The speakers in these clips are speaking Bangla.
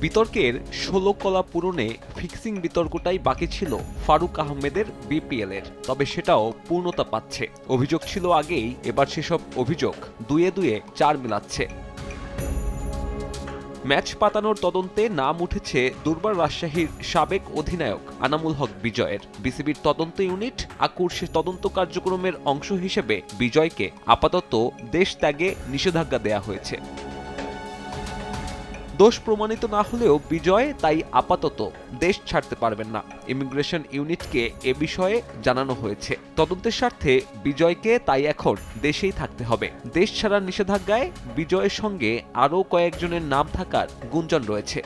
বিতর্কের ষোলো কলা পূরণে ফিক্সিং বিতর্কটাই বাকি ছিল ফারুক আহমেদের বিপিএল এর তবে সেটাও পূর্ণতা পাচ্ছে। অভিযোগ ছিল আগেই, এবার সেসব অভিযোগ দুয়ে দুয়ে চার মিলাচ্ছে। ম্যাচ পাতানোর তদন্তে নাম উঠেছে দুর্বার রাজশাহীর সাবেক অধিনায়ক আনামুল হক বিজয়ের। বিসিবির তদন্ত ইউনিট আকুর তদন্ত কার্যক্রমের অংশ হিসেবে বিজয়কে আপাতত দেশ ত্যাগে নিষেধাজ্ঞা দেয়া হয়েছে। দোষ প্রমাণিত না হলেও বিজয় তাই আপাতত দেশ ছাড়তে পারবেন না। ইমিগ্রেশন ইউনিটকে এ বিষয়ে জানানো হয়েছে। তদন্তের স্বার্থে বিজয়কে তাই এখন দেশেই থাকতে হবে। দেশ ছাড়ার নিষেধাজ্ঞায় বিজয়ের সঙ্গে আরও কয়েকজনের নাম থাকার গুঞ্জন রয়েছে।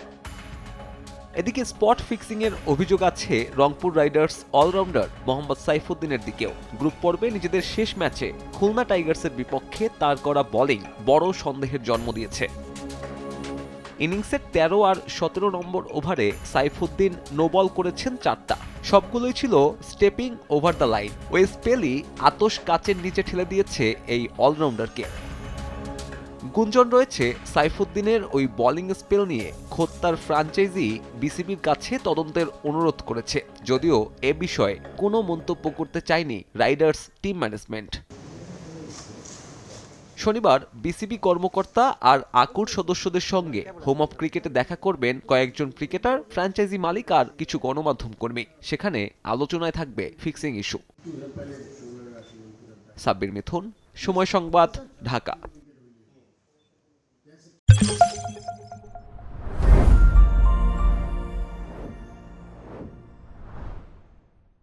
এদিকে স্পট ফিক্সিং এর অভিযোগ আছে রংপুর রাইডার্স অলরাউন্ডার মোহাম্মদ সাইফুদ্দিনের দিকেও। গ্রুপ পর্বে নিজেদের শেষ ম্যাচে খুলনা টাইগার্সের বিপক্ষে তার করা বোলিং বড় সন্দেহের জন্ম দিয়েছে। ইনিংসের তেরো আর সতেরো নম্বর ওভারে সাইফুদ্দিন নোবল করেছেন চারটা। সবগুলোই ছিল স্টেপিং ওভার দ্য লাইন। ওই স্পেলই আতস কাচের নিচে ঠেলে দিয়েছে এই অলরাউন্ডারকে। গুঞ্জন রয়েছে সাইফুদ্দিনের ওই বোলিং স্পেল নিয়ে। খোদ তার ফ্রাঞ্চাইজি বিসিবির কাছে তদন্তের অনুরোধ করেছে। যদিও এ বিষয়ে কোনো মন্তব্য করতে চায়নি রাইডার্স টিম ম্যানেজমেন্ট। শনিবার বিসিবি কর্মকর্তা আর আকুর সদস্যদের সঙ্গে হোম অফ ক্রিকেটে দেখা করবেন কয়েকজন ক্রিকেটার, ফ্র্যাঞ্চাইজি মালিক আর কিছু গণমাধ্যম কর্মী। সেখানে আলোচনায় থাকবে ফিক্সিং ইস্যু। সাব্বির মিথুন, সময় সংবাদ, ঢাকা।